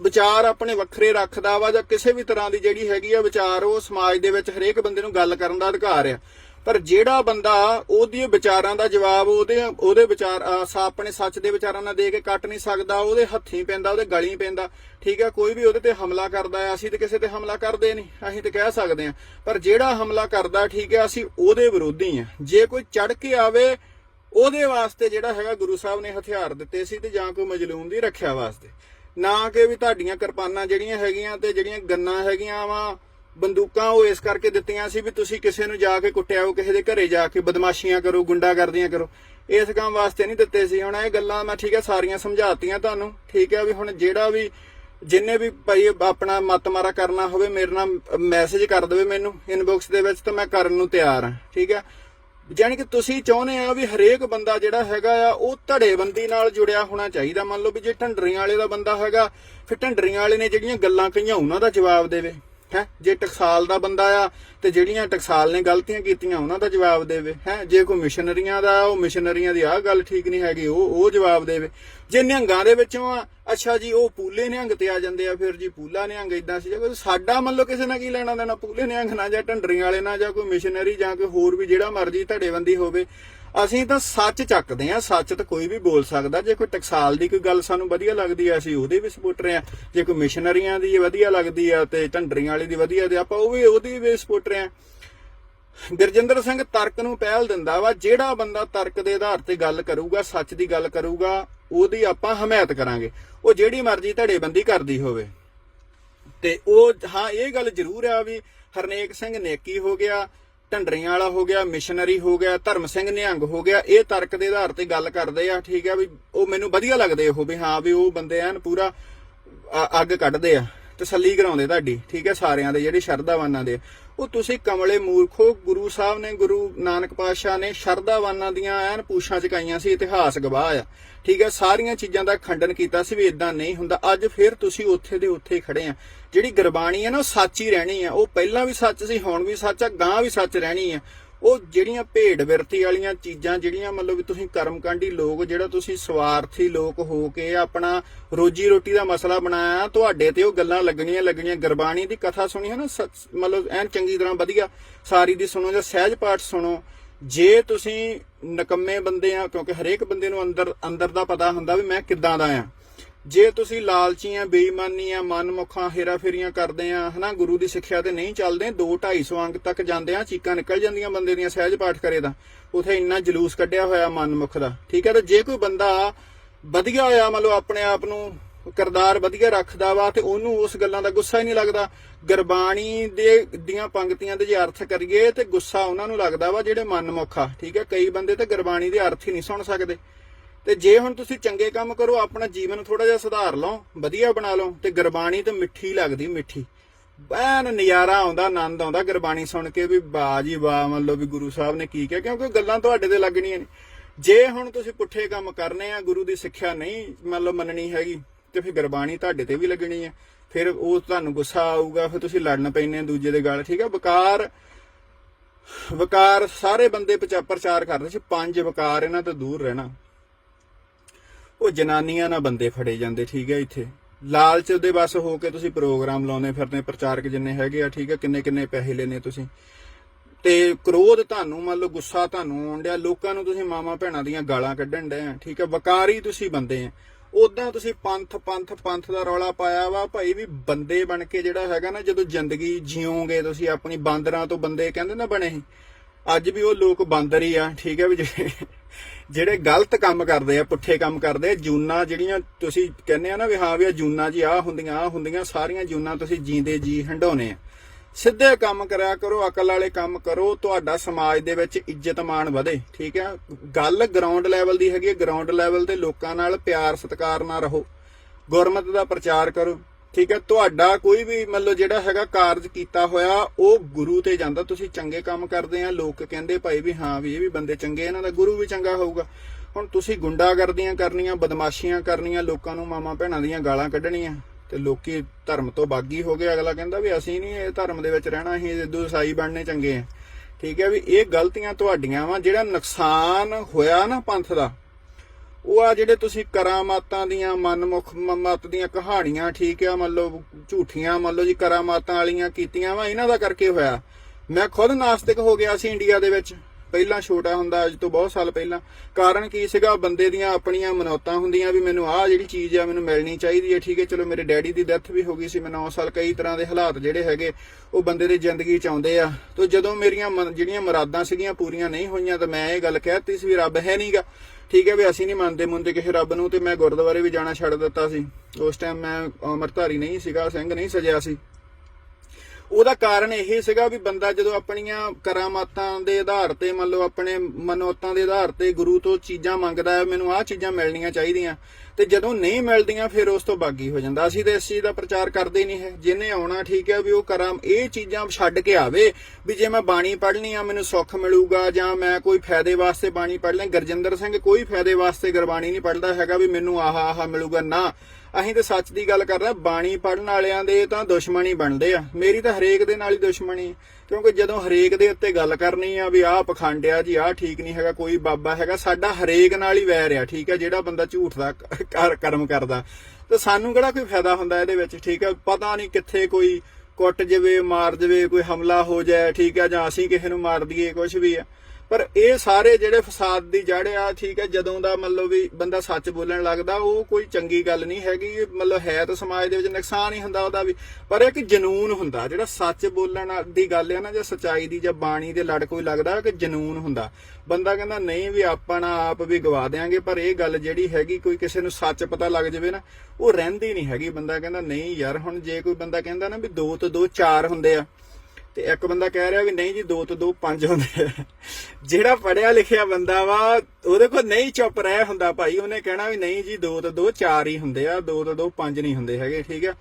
ਵਿਚਾਰ ਆਪਣੇ ਵੱਖਰੇ ਰੱਖਦਾ ਵਾ ਜਾਂ ਕਿਸੇ ਵੀ ਤਰ੍ਹਾਂ ਦੀ ਜਿਹੜੀ ਹੈਗੀ ਆ ਵਿਚਾਰ, ਉਹ ਸਮਾਜ ਦੇ ਵਿੱਚ ਹਰੇਕ ਬੰਦੇ ਨੂੰ ਗੱਲ ਕਰਨ ਦਾ ਅਧਿਕਾਰ ਆ। ਪਰ ਜਿਹੜਾ ਬੰਦਾ ਉਹਦੀ ਵਿਚਾਰਾਂ ਦਾ ਜਵਾਬ ਉਹਦੇ ਉਹਦੇ ਵਿਚਾਰ ਆਪਣੇ ਸੱਚ ਦੇ ਵਿਚਾਰਾਂ ਨਾਲ ਦੇ ਕੇ ਕੱਟ ਨਹੀਂ ਸਕਦਾ, ਉਹਦੇ ਹੱਥੀਂ ਪੈਂਦਾ, ਉਹਦੇ ਗਲੀ ਪੈਂਦਾ, ਠੀਕ ਹੈ ਕੋਈ ਵੀ ਉਹਦੇ ਤੇ ਹਮਲਾ ਕਰਦਾ ਹੈ, ਅਸੀਂ ਤੇ ਕਿਸੇ ਤੇ ਹਮਲਾ ਕਰਦੇ ਨਹੀਂ, ਅਸੀਂ ਤੇ ਕਹਿ ਸਕਦੇ ਹਾਂ। ਪਰ ਜਿਹੜਾ ਹਮਲਾ ਕਰਦਾ, ਠੀਕ ਹੈ, ਅਸੀਂ ਉਹਦੇ ਵਿਰੋਧੀ ਹਾਂ। ਜੇ ਕੋਈ ਚੜ ਕੇ ਆਵੇ, ਉਹਦੇ ਵਾਸਤੇ ਜਿਹੜਾ ਹੈਗਾ ਗੁਰੂ ਸਾਹਿਬ ਨੇ ਹਥਿਆਰ ਦਿੱਤੇ ਸੀ ਤੇ ਜਾਂ ਕੋਈ ਮਜਲੂਮ ਦੀ ਰੱਖਿਆ ਵਾਸਤੇ। ਨਾ ਕਿ ਵੀ ਤੁਹਾਡੀਆਂ ਕਿਰਪਾਨਾਂ ਜਿਹੜੀਆਂ ਹੈਗੀਆਂ ਤੇ ਜਿਹੜੀਆਂ ਗੰਨਾਂ ਹੈਗੀਆਂ ਵਾ ਬੰਦੂਕਾਂ ਉਹ ਇਸ ਕਰਕੇ ਦਿੱਤੀਆਂ ਸੀ ਵੀ ਤੁਸੀਂ ਕਿਸੇ ਨੂੰ ਜਾ ਕੇ ਕੁੱਟਿਆਓ ਕਿਸੇ ਦੇ ਘਰੇ ਜਾ ਕੇ ਬਦਮਾਸ਼ੀਆਂ ਕਰੋ, ਗੁੰਡਾਗਰਦੀਆਂ ਕਰੋ। ਇਸ ਕੰਮ ਵਾਸਤੇ ਨਹੀਂ ਦਿੱਤੇ ਸੀ। ਹੁਣ ਇਹ ਗੱਲਾਂ ਮੈਂ ਠੀਕ ਹੈ, ਸਾਰੀਆਂ ਸਮਝਾਤੀਆਂ ਤੁਹਾਨੂੰ। ਠੀਕ ਹੈ ਵੀ ਹੁਣ ਜਿਹੜਾ ਵੀ ਜਿੰਨੇ ਵੀ ਭਾਈ ਆਪਣਾ ਮਤ ਮਾਰਾ ਕਰਨਾ ਹੋਵੇ, ਮੇਰੇ ਨਾਲ ਮੈਸੇਜ ਕਰ ਦੇਵੇ ਮੈਨੂੰ ਇਨਬਾਕਸ ਦੇ ਵਿੱਚ ਤਾਂ ਮੈਂ ਕਰਨ ਨੂੰ ਤਿਆਰ ਹਾਂ। ਠੀਕ ਹੈ? ਜਾਣੀ ਕਿ ਤੁਸੀਂ ਚਾਹੁੰਦੇ ਆ ਵੀ ਹਰੇਕ ਬੰਦਾ ਜਿਹੜਾ ਹੈਗਾ ਆ, ਉਹ ਧੜੇਬੰਦੀ ਨਾਲ ਜੁੜਿਆ ਹੋਣਾ ਚਾਹੀਦਾ। ਮੰਨ ਲਓ ਵੀ ਜੇ ਢੰਡਰੀਆਂ ਵਾਲੇ ਦਾ ਬੰਦਾ ਹੈਗਾ, ਫਿਰ ਢੰਡਰੀਆਂ ਵਾਲੇ ਨੇ ਜਿਹੜੀਆਂ ਗੱਲਾਂ ਕਹੀਆਂ, ਉਹਨਾਂ ਦਾ ਜਵਾਬ ਦੇਵੇ। ਹੈ? ਜੇ ਟਕਸਾਲ ਦਾ ਬੰਦਾ ਆ ਤੇ ਜਿਹੜੀਆਂ ਟਕਸਾਲ ਨੇ ਗਲਤੀਆਂ ਕੀਤੀਆਂ, ਉਹਨਾਂ ਦਾ ਜਵਾਬ ਦੇਵੇ, ਹੈ? ਜੇ ਕੋਈ ਮਿਸ਼ਨਰੀਆਂ ਦਾ, ਉਹ ਮਿਸ਼ਨਰੀਆਂ ਦੀ ਆਹ ਗੱਲ ਠੀਕ ਨਹੀਂ ਹੈਗੀ, ਉਹ ਉਹ ਜਵਾਬ ਦੇਵੇ। ਜੇ ਨਿਹੰਗਾਂ ਦੇ ਵਿੱਚੋਂ ਆ, ਅੱਛਾ ਜੀ, ਉਹ ਪੂਲੇ ਨਿਹੰਗ ਤੇ ਆ ਜਾਂਦੇ ਆ, ਫਿਰ ਜੀ ਪੂਲਾ ਨਿਹੰਗ ਇਦਾਂ ਸੀ, ਜੇ ਸਾਡਾ ਮੰਨ ਲਓ ਕਿਸੇ ਨਾਲ ਕੀ ਲੈਣਾ ਦੇਣਾ, ਪੂਲੇ ਨਿਹੰਗ ਨਾ ਜਾਂ ਢੰਡਰੀਆਂ ਵਾਲੇ ਨਾਲ, ਜਾਂ ਕੋਈ ਮਿਸ਼ਨਰੀ ਜਾਂ ਕੋਈ ਹੋਰ ਵੀ ਜਿਹੜਾ ਮਰਜ਼ੀ ਧੜੇਬੰਦੀ ਹੋਵੇ ਅਸੀਂ ਤਾਂ ਸੱਚ ਚੱਕਦੇ ਆ ਸੱਚ ਤਾਂ ਕੋਈ ਵੀ ਬੋਲ ਸਕਦਾ। ਜੇ ਕੋਈ ਟਕਸਾਲ ਦੀ ਕੋਈ ਗੱਲ ਸਾਨੂੰ ਵਧੀਆ ਲੱਗਦੀ ਆ, ਅਸੀਂ ਉਹਦੇ ਵੀ ਸਪੋਰਟਰ ਆ ਜੇ ਕੋਈ ਮਿਸ਼ਨਰੀਆਂ ਦੀ ਵਧੀਆ ਲੱਗਦੀ ਆ ਤੇ ਢੰਡਰੀਆਂ ਵਾਲੀ ਦੀ ਵਧੀਆ ਤੇ ਆਪਾਂ ਉਹ ਵੀ ਉਹਦੀ ਵੀ ਸਪੋਰਟਰ ਆ ਗੁਰਜਿੰਦਰ ਸਿੰਘ ਤਰਕ ਨੂੰ ਪਹਿਲ ਦਿੰਦਾ ਵਾ, ਜਿਹੜਾ ਬੰਦਾ ਤਰਕ ਦੇ ਆਧਾਰ ਤੇ ਗੱਲ ਕਰੂਗਾ, ਸੱਚ ਦੀ ਗੱਲ ਕਰੂਗਾ, ਉਹਦੀ ਆਪਾਂ ਹਮਾਇਤ ਕਰਾਂਗੇ। ਉਹ ਜਿਹੜੀ ਮਰਜ਼ੀ ਧੜੇਬੰਦੀ ਕਰਦੀ ਹੋਵੇ। ਤੇ ਉਹ, ਹਾਂ, ਇਹ ਗੱਲ ਜ਼ਰੂਰ ਆ ਵੀ ਹਰਨੇਕ ਸਿੰਘ ਨੇਕੀ ਹੋ ਗਿਆ ਢੰਡਰੀਆਂ ਵਾਲਾ ਹੋ ਗਿਆ ਮਿਸ਼ਨਰੀ ਹੋ ਗਿਆ, ਧਰਮ ਸਿੰਘ ਨਿਹੰਗ ਹੋ ਗਿਆ, ਇਹ ਤਰਕ ਦੇ ਆਧਾਰ ਤੇ ਗੱਲ ਕਰਦੇ ਆ, ਠੀਕ ਆ ਵੀ ਉਹ ਮੈਨੂੰ ਵਧੀਆ ਲੱਗਦੇ ਉਹ ਵੀ ਹਾਂ ਵੀ ਉਹ ਬੰਦੇ ਐਨ ਪੂਰਾ ਅੱਗ ਕੱਢਦੇ ਆ। ਤਸੱਲੀ ਕਰਾਉਂਦੇ ਤੁਹਾਡੀ, ਠੀਕ ਹੈ, ਸਾਰਿਆਂ ਦੇ, ਜਿਹੜੇ ਸ਼ਰਧਾਵਾਨਾਂ ਦੇ। ਉਹ ਤੁਸੀਂ ਕਮਲੇ ਮੂਰਖੋ, ਗੁਰੂ ਸਾਹਿਬ ਨੇ, ਗੁਰੂ ਨਾਨਕ ਪਾਤਸ਼ਾਹ ਨੇ ਸ਼ਰਧਾਵਾਨਾਂ ਦੀਆਂ ਐਨ ਪੂਛਾਂ ਚਕਾਈਆਂ ਸੀ, ਇਤਿਹਾਸ ਗਵਾਹ ਆ। ਠੀਕ ਹੈ, ਸਾਰੀਆਂ ਚੀਜ਼ਾਂ ਦਾ ਖੰਡਨ ਕੀਤਾ ਸੀ ਵੀ ਇਦਾਂ ਨਹੀਂ ਹੁੰਦਾ। ਅੱਜ ਫਿਰ ਤੁਸੀਂ ਉੱਥੇ ਦੇ ਉੱਥੇ ਖੜੇ ਆ। ਜਿਹੜੀ ਗੁਰਬਾਣੀ ਹੈ ਨਾ, ਉਹ ਸੱਚ ਹੀ ਰਹਿਣੀ ਆ। ਉਹ ਪਹਿਲਾਂ ਵੀ ਸੱਚ ਸੀ, ਹੁਣ ਵੀ ਸੱਚ ਆ ਗਾਂ ਵੀ ਸੱਚ ਰਹਿਣੀ ਆ। ਉਹ ਜਿਹੜੀਆਂ ਭੇਡ ਵਿਰਤੀ ਵਾਲੀਆਂ ਚੀਜ਼ਾਂ ਜਿਹੜੀਆਂ ਮਤਲਬ ਵੀ ਤੁਸੀਂ ਕਰਮਕਾਂਡੀ ਲੋਕ, ਜਿਹੜਾ ਤੁਸੀਂ ਸਵਾਰਥੀ ਲੋਕ ਹੋ ਕੇ ਆਪਣਾ ਰੋਜੀ ਰੋਟੀ ਦਾ ਮਸਲਾ ਬਣਾਇਆ, ਤੁਹਾਡੇ ਤੇ ਉਹ ਗੱਲਾਂ ਲੱਗਣੀਆਂ ਲੱਗਣੀਆਂ। ਗੁਰਬਾਣੀ ਦੀ ਕਥਾ ਸੁਣੀ ਹੈ ਨਾ ਮਤਲਬ ਐਨ ਚੰਗੀ ਤਰ੍ਹਾਂ ਵਧੀਆ। ਸਾਰੀ ਦੀ ਸੁਣੋ ਜਾਂ ਸਹਿਜ ਪਾਠ ਸੁਣੋ। ਜੇ ਤੁਸੀਂ ਨਕੰਮੇ ਬੰਦੇ ਆ, ਕਿਉਂਕਿ ਹਰੇਕ ਬੰਦੇ ਨੂੰ ਅੰਦਰ ਅੰਦਰ ਦਾ ਪਤਾ ਹੁੰਦਾ ਵੀ ਮੈਂ ਕਿੱਦਾਂ ਦਾ ਆ। ਜੇ ਤੁਸੀਂ ਲਾਲਚੀਆਂ, ਬੇਈਮਾਨੀਆਂ, ਮਨਮੁਖਾਂ ਹੇਰਾਫੇਰੀਆਂ ਕਰਦੇ ਆ, ਹਨਾ, ਗੁਰੂ ਦੀ ਸਿੱਖਿਆ ਤੇ ਨਹੀਂ ਚੱਲਦੇ 2 250 ਅੰਗ ਤੱਕ ਜਾਂਦੇ ਆ, ਚੀਕਾਂ ਨਿਕਲ ਜਾਂਦੀਆਂ ਬੰਦੇ ਦੀਆਂ ਸਹਿਜ ਪਾਠ ਕਰੇ ਦਾ ਉਥੇ ਇੰਨਾ ਜਲੂਸ ਕੱਢਿਆ ਹੋਇਆ ਮਨਮੁਖ ਦਾ। ਠੀਕ ਹੈ, ਤੇ ਜੇ ਕੋਈ ਬੰਦਾ ਵਧੀਆ ਹੋਇਆ ਮਤਲਬ ਆਪਣੇ ਆਪ ਨੂੰ ਕਰਦਾਰ ਵਧੀਆ ਰੱਖਦਾ ਵਾ, ਤੇ ਉਹਨੂੰ ਉਸ ਗੱਲਾਂ ਦਾ ਗੁੱਸਾ ਹੀ ਨਹੀਂ ਲੱਗਦਾ। ਗੁਰਬਾਣੀ ਦੇ ਦੀਆਂ ਪੰਕਤੀਆਂ ਦੇ ਜੇ ਅਰਥ ਕਰੀਏ, ਤੇ ਗੁੱਸਾ ਉਹਨਾਂ ਨੂੰ ਲੱਗਦਾ ਵਾ ਜਿਹੜੇ ਮਨਮੁਖ ਆ। ਠੀਕ ਹੈ, ਕਈ ਬੰਦੇ ਤੇ ਗੁਰਬਾਣੀ ਦੇ ਅਰਥ ਹੀ ਨਹੀਂ ਸੁਣ ਸਕਦੇ। ਤੇ ਜੇ ਹੁਣ ਤੁਸੀਂ ਚੰਗੇ ਕੰਮ ਕਰੋ, ਆਪਣਾ ਜੀਵਨ ਥੋੜਾ ਜਿਹਾ ਸੁਧਾਰ ਲਓ, ਵਧੀਆ ਬਣਾ ਲਓ, ਤੇ ਗੁਰਬਾਣੀ ਤੇ ਮਿੱਠੀ ਲੱਗਦੀ ਮਿੱਠੀ। ਐਨ ਨਜ਼ਾਰਾ ਆਉਂਦਾ, ਆਨੰਦ ਆਉਂਦਾ, ਗੁਰਬਾਣੀ ਸੁਣ ਕੇ ਵੀ ਵਾਹ ਜੀ ਵਾਹ, ਮੰਨ ਲਓ ਵੀ ਗੁਰੂ ਸਾਹਿਬ ਨੇ ਕੀ ਕਿਹਾ, ਕਿਉਂਕਿ ਗੱਲਾਂ ਤੁਹਾਡੇ ਤੇ ਲੱਗਣੀਆਂ ਨੇ। ਜੇ ਹੁਣ ਤੁਸੀਂ ਪੁੱਠੇ ਕੰਮ ਕਰਨੇ ਆ, ਗੁਰੂ ਦੀ ਸਿੱਖਿਆ ਨਹੀਂ, ਮੰਨ ਲਓ ਮੰਨਣੀ ਹੈਗੀ, ਤੇ ਫਿਰ ਗੁਰਬਾਣੀ ਤੁਹਾਡੇ ਤੇ ਵੀ ਲੱਗਣੀ ਹੈ ਫਿਰ ਉਹ ਤੁਹਾਨੂੰ ਗੁੱਸਾ ਆਊਗਾ, ਫਿਰ ਤੁਸੀਂ ਲੜਨ ਪੈਣੇ ਦੂਜੇ ਦੇ ਗਾਲ, ਠੀਕ ਹੈ ਵਕਾਰ ਵਕਾਰ, ਸਾਰੇ ਬੰਦੇ ਪ੍ਰਚਾ- ਪ੍ਰਚਾਰ ਕਰਦੇ ਸੀ, ਪੰਜ ਵਕਾਰ ਇਹਨਾਂ ਤੋਂ ਦੂਰ ਰਹਿਣਾ। ਉਹ ਜਨਾਨੀਆਂ ਨਾਲ ਬੰਦੇ ਫੜੇ ਜਾਂਦੇ, ਠੀਕ ਹੈ ਇੱਥੇ। ਲਾਲਚ ਦੇ ਬਸ ਹੋ ਕੇ ਤੁਸੀਂ ਪ੍ਰੋਗਰਾਮ ਲਾਉਂਦੇ ਫਿਰਦੇ, ਪ੍ਰਚਾਰਕ ਜਿੰਨੇ ਹੈਗੇ ਆ, ਠੀਕ ਹੈ, ਕਿੰਨੇ ਕਿੰਨੇ ਪੈਸੇ ਲੈਨੇ ਤੁਸੀਂ। ਤੇ ਕ੍ਰੋਧ ਤੁਹਾਨੂੰ ਮੰਨ ਲਓ ਗੁੱਸਾ ਤੁਹਾਨੂੰ ਆਉਣ ਲੋਕਾਂ ਨੂੰ ਤੁਸੀਂ ਮਾਮਾ ਭੈਣਾਂ ਦੀਆਂ ਗਾਲਾਂ ਕੱਢਣ ਡੇ ਆ, ਠੀਕ ਹੈ, ਵਕਾਰੀ ਤੁਸੀਂ ਬੰਦੇ ਆ। ਉਦਾਂ ਤੁਸੀਂ ਪੰਥ ਪੰਥ ਪੰਥ ਦਾ ਰੌਲਾ ਪਾਇਆ ਵਾ, ਭਾਈ ਵੀ ਬੰਦੇ ਬਣ ਕੇ ਜਿਹੜਾ ਹੈਗਾ ਨਾ, ਜਦੋਂ ਜ਼ਿੰਦਗੀ ਜਿਉਂਗੇ ਤੁਸੀਂ, ਆਪਣੀ ਬਾਂਦਰਾਂ ਤੋਂ ਬੰਦੇ ਕਹਿੰਦੇ ਨਾ ਬਣੇ ਸੀ। ਅੱਜ ਵੀ ਉਹ ਲੋਕ ਬਾਂਦਰ ਹੀ ਆ, ਠੀਕ ਹੈ ਵੀ ਜਿਹੜੇ ਜਿਹੜੇ ਗਲਤ ਕੰਮ ਕਰਦੇ ਆ, ਪੁੱਠੇ ਕੰਮ ਕਰਦੇ ਆ, ਜੂਨਾ ਜਿਹੜੀਆਂ ਤੁਸੀਂ ਕਹਿੰਦੇ ਆ ਨਾ ਵੀ ਹਾਂ ਵੀ ਆ ਜੂਨਾ ਜੀ ਆ ਹੁੰਦੀਆਂ ਆ ਹੁੰਦੀਆਂ, ਸਾਰੀਆਂ ਜੂਨਾ ਤੁਸੀਂ ਜੀਂਦੇ ਜੀ ਹੰਡਾਉਨੇ ਆ। ਸਿੱਧੇ ਕੰਮ ਕਰਿਆ ਕਰੋ, ਅਕਲ ਵਾਲੇ ਕੰਮ ਕਰੋ, ਤੁਹਾਡਾ ਸਮਾਜ ਦੇ ਵਿੱਚ ਇੱਜ਼ਤ ਮਾਣ ਵਧੇ, ਠੀਕ ਹੈ ਗੱਲ ਗਰਾਊਂਡ ਲੈਵਲ ਦੀ ਹੈਗੀ ਗਰਾਊਂਡ ਲੈਵਲ ਤੇ ਲੋਕਾਂ ਨਾਲ ਪਿਆਰ ਸਤਿਕਾਰ ਨਾਲ ਰਹੋ। ਗੁਰਮਤ ਦਾ ਪ੍ਰਚਾਰ ਕਰੋ। ਠੀਕ ਹੈ ਤੁਹਾਡਾ ਕੋਈ ਵੀ ਮਤਲਬ ਜਿਹੜਾ ਹੈਗਾ ਕਾਰਜ ਕੀਤਾ ਹੋਇਆ, ਉਹ ਗੁਰੂ ਤੇ ਜਾਂਦਾ, ਤੁਸੀਂ ਚੰਗੇ ਕੰਮ ਕਰਦੇ ਆ, ਲੋਕ ਕਹਿੰਦੇ ਭਾਈ ਵੀ ਹਾਂ ਵੀ ਇਹ ਵੀ ਬੰਦੇ ਚੰਗੇ ਇਹਨਾਂ ਦਾ ਗੁਰੂ ਵੀ ਚੰਗਾ ਹੋਊਗਾ। ਹੁਣ ਤੁਸੀਂ ਗੁੰਡਾਗਰਦੀਆਂ ਕਰਨੀਆਂ, ਬਦਮਾਸ਼ੀਆਂ ਕਰਨੀਆਂ, ਲੋਕਾਂ ਨੂੰ ਮਾਮਾ ਭੈਣਾਂ ਦੀਆਂ ਗਾਲਾਂ ਕੱਢਣੀਆਂ, ਤੇ ਲੋਕੀ ਧਰਮ ਤੋਂ ਬਾਗੀ ਹੋ ਗਏ, ਅਗਲਾ ਕਹਿੰਦਾ ਵੀ ਅਸੀਂ ਨਹੀਂ, ਇਹ ਧਰਮ ਦੇ ਵਿੱਚ ਰਹਿਣਾ, ਅਸੀਂ ਸਿੱਧੂ ਈਸਾਈ ਬਣਨੇ ਚੰਗੇ ਆ। ਠੀਕ ਹੈ ਵੀ ਇਹ ਗਲਤੀਆਂ ਤੁਹਾਡੀਆਂ ਵਾ, ਜਿਹੜਾ ਨੁਕਸਾਨ ਹੋਇਆ ਨਾ ਪੰਥ ਦਾ ਉਹ ਆ ਜਿਹੜੇ ਤੁਸੀਂ ਕਰਾਮਾਤਾਂ ਦੀਆਂ ਮਨਮੁਖ ਮ- ਮਤ ਦੀਆਂ ਕਹਾਣੀਆਂ, ਠੀਕ ਆ, ਮੰਨ ਲਓ ਝੂਠੀਆਂ, ਮੰਨ ਲਓ ਜੀ ਕਰਾਮਾਤਾਂ ਵਾਲੀਆਂ ਕੀਤੀਆਂ ਵਾ, ਇਹਨਾਂ ਦਾ ਕਰਕੇ ਹੋਇਆ। ਮੈਂ ਖੁਦ ਨਾਸਤਿਕ ਹੋ ਗਿਆ ਸੀ ਇੰਡੀਆ ਦੇ ਵਿੱਚ। ਪਹਿਲਾਂ ਛੋਟਾ ਹੁੰਦਾ, ਅੱਜ ਤੋਂ ਬਹੁਤ ਸਾਲ ਪਹਿਲਾਂ। ਕਾਰਨ ਕੀ ਸੀਗਾ? ਬੰਦੇ ਦੀਆਂ ਆਪਣੀਆਂ ਮਨੌਤਾਂ ਹੁੰਦੀਆਂ ਵੀ ਮੈਨੂੰ ਆਹ ਜਿਹੜੀ ਚੀਜ਼ ਆ, ਮੈਨੂੰ ਮਿਲਣੀ ਚਾਹੀਦੀ ਹੈ ਠੀਕ ਹੈ ਚਲੋ, ਮੇਰੇ ਡੈਡੀ ਦੀ ਡੈਥ ਵੀ ਹੋ ਗਈ ਸੀ ਮੈਂ 9 ਸਾਲ ਕਈ ਤਰ੍ਹਾਂ ਦੇ ਹਾਲਾਤ ਜਿਹੜੇ ਹੈਗੇ, ਉਹ ਬੰਦੇ ਦੀ ਜ਼ਿੰਦਗੀ ਚ ਆਉਂਦੇ ਆ। ਤੋਂ ਜਦੋਂ ਮੇਰੀਆਂ ਜਿਹੜੀਆਂ ਮੁਰਾਦਾਂ ਸੀਗੀਆਂ ਪੂਰੀਆਂ ਨਹੀਂ ਹੋਈਆਂ, ਤਾਂ ਮੈਂ ਇਹ ਗੱਲ ਕਹਿਤੀ ਸੀ ਵੀ ਰੱਬ ਹੈ ਨਹੀਂਗਾ ਠੀਕ ਹੈ ਵੀ ਅਸੀਂ ਨਹੀਂ ਮੰਨਦੇ ਮੁੰਦੇ ਕਿਸੇ ਰੱਬ ਨੂੰ ਤੇ ਮੈਂ ਗੁਰਦੁਆਰੇ ਵੀ ਜਾਣਾ ਛੱਡ ਦਿੱਤਾ ਸੀ। ਉਸ ਟਾਈਮ ਮੈਂ ਅਮਰਧਾਰੀ ਨਹੀਂ ਸੀਗਾ, ਸਿੰਘ ਨਹੀਂ ਸਜਿਆ ਸੀ। ਉਹਦਾ ਕਾਰਨ ਇਹ ਸੀਗਾ ਵੀ ਬੰਦਾ ਜਦੋਂ ਆਪਣੀਆਂ ਕਰਾਮਾਤਾਂ ਦੇ ਆਧਾਰ ਤੇ ਮੰਨ ਲਓ ਆਪਣੇ ਮਨੋਤਾਂ ਦੇ ਆਧਾਰ ਤੇ ਗੁਰੂ ਤੋਂ ਚੀਜ਼ਾਂ ਮੰਗਦਾ ਹੈ, ਮੈਨੂੰ ਆਹ ਚੀਜ਼ਾਂ ਮਿਲਣੀਆਂ ਚਾਹੀਦੀਆਂ, ਤੇ ਜਦੋਂ ਨਹੀਂ ਮਿਲਦੀਆਂ ਫਿਰ ਉਸ ਤੋਂ ਬਾਗੀ ਹੋ ਜਾਂਦਾ। ਅਸੀਂ ਤੇ ਇਸ ਚੀਜ਼ ਦਾ ਪ੍ਰਚਾਰ ਕਰਦੇ ਹੀ ਨਹੀਂ ਹੈ। ਜਿਹਨੇ ਆਉਣਾ ਠੀਕ ਹੈ ਵੀ ਉਹ ਕਰਾਮ, ਇਹ ਚੀਜ਼ਾਂ ਛੱਡ ਕੇ ਆਵੇ ਵੀ ਜੇ ਮੈਂ ਬਾਣੀ ਪੜ੍ਹਨੀ ਆ, ਮੈਨੂੰ ਸੁੱਖ ਮਿਲੂਗਾ ਜਾਂ ਮੈਂ ਕੋਈ ਫਾਇਦੇ ਵਾਸਤੇ ਬਾਣੀ ਪੜ੍ਹ ਲਾਂ। ਗੁਰਜਿੰਦਰ ਸਿੰਘ ਕੋਈ ਫਾਇਦੇ ਵਾਸਤੇ ਗੁਰਬਾਣੀ ਨਹੀਂ ਪੜ੍ਹਦਾ, ਹੈਗਾ ਵੀ ਮੈਨੂੰ ਆਹਾ ਆਹਾ ਮਿਲੂਗਾ, ਨਾ। ਅਸੀਂ ਤਾਂ ਸੱਚ ਦੀ ਗੱਲ ਕਰ ਰਹੇ ਬਾਣੀ ਪੜਨ ਵਾਲਿਆਂ ਦੇ ਤਾਂ ਦੁਸ਼ਮਣੀ ਬਣਦੇ ਆ। ਮੇਰੀ ਤਾਂ ਹਰੇਕ ਦੇ ਨਾਲ ਹੀ ਦੁਸ਼ਮਣੀ। ਕਿਉਂਕਿ ਜਦੋਂ ਹਰੇਕ ਦੇ ਉੱਤੇ ਗੱਲ ਕਰਨੀ ਆ ਵੀ ਆਹ ਪਖੰਡ ਆ ਜੀ, ਆਹ ਠੀਕ ਨਹੀਂ ਹੈਗਾ, ਕੋਈ ਬਾਬਾ ਹੈਗਾ, ਸਾਡਾ ਹਰੇਕ ਨਾਲ ਹੀ ਵੈਰ ਆ, ਠੀਕ ਹੈ ਜਿਹੜਾ ਬੰਦਾ ਝੂਠ ਦਾ ਕਰਮ ਕਰਦਾ। ਤੇ ਸਾਨੂੰ ਕਿਹੜਾ ਕੋਈ ਫਾਇਦਾ ਹੁੰਦਾ ਇਹਦੇ ਵਿੱਚ, ਠੀਕ ਹੈ ਪਤਾ ਨਹੀਂ ਕਿੱਥੇ ਕੋਈ ਕੁੱਟ ਜਵੇ, ਮਾਰ ਜਵੇ, ਕੋਈ ਹਮਲਾ ਹੋ ਜਾਏ, ਠੀਕ ਹੈ ਜਾਂ ਅਸੀਂ ਕਿਸੇ ਨੂੰ ਮਾਰ ਦਈਏ ਕੁਝ ਵੀ ਆ। ਪਰ ਇਹ ਸਾਰੇ ਜਿਹੜੇ ਫਸਾਦ ਦੀ ਜੜ ਆ, ਠੀਕ ਹੈ, ਜਦੋਂ ਦਾ ਮਤਲਬ ਵੀ ਬੰਦਾ ਸੱਚ ਬੋਲਣ ਲੱਗਦਾ, ਉਹ ਕੋਈ ਚੰਗੀ ਗੱਲ ਨਹੀਂ ਹੈਗੀ, ਮਤਲਬ ਹੈ ਤਾਂ ਸਮਾਜ ਦੇ ਵਿੱਚ ਨੁਕਸਾਨ ਹੀ ਹੁੰਦਾ ਉਹਦਾ ਵੀ। ਪਰ ਇੱਕ ਜਨੂਨ ਹੁੰਦਾ, ਜਿਹੜਾ ਸੱਚ ਬੋਲਣ ਦੀ ਗੱਲ ਹੈ ਨਾ, ਜਾਂ ਸਚਾਈ ਦੀ, ਜਾਂ ਬਾਣੀ ਦੇ ਲੜ ਕੋਈ ਲੱਗਦਾ ਕਿ ਜਨੂਨ ਹੁੰਦਾ। ਬੰਦਾ ਕਹਿੰਦਾ, ਨਹੀਂ ਵੀ ਆਪਣਾ ਆਪ ਵੀ ਗਵਾ ਦੇਾਂਗੇ ਪਰ ਇਹ ਗੱਲ ਜਿਹੜੀ ਹੈਗੀ, ਕੋਈ ਕਿਸੇ ਨੂੰ ਸੱਚ ਪਤਾ ਲੱਗ ਜਾਵੇ ਨਾ, ਉਹ ਰਹਿੰਦੀ ਨਹੀਂ ਹੈਗੀ। ਬੰਦਾ ਕਹਿੰਦਾ, ਨਹੀਂ ਯਾਰ, ਹੁਣ ਜੇ ਕੋਈ ਬੰਦਾ ਕਹਿੰਦਾ ਨਾ ਵੀ 2 ਤੋਂ 2 4 ਹੁੰਦੇ ਆ ਤੇ ਇੱਕ ਬੰਦਾ ਕਹਿ ਰਿਹਾ ਵੀ ਨਹੀਂ ਜੀ 2 ਤੋਂ 2 5 ਹੁੰਦੇ ਆ। ਜਿਹੜਾ ਪੜਿਆ ਲਿਖਿਆ ਬੰਦਾ ਵਾ, ਉਹਦੇ ਕੋਲ ਨਹੀਂ ਚੁੱਪ ਰਹਿ ਹੁੰਦਾ ਭਾਈ। ਉਹਨੇ ਕਹਿਣਾ ਵੀ ਨਹੀਂ ਜੀ 2 ਤੋਂ 2 4 ਹੀ ਹੁੰਦੇ ਆ 2 ਤੋਂ 2 5 ਨਹੀਂ ਹੁੰਦੇ ਹੈਗੇ, ਠੀਕ ਆ?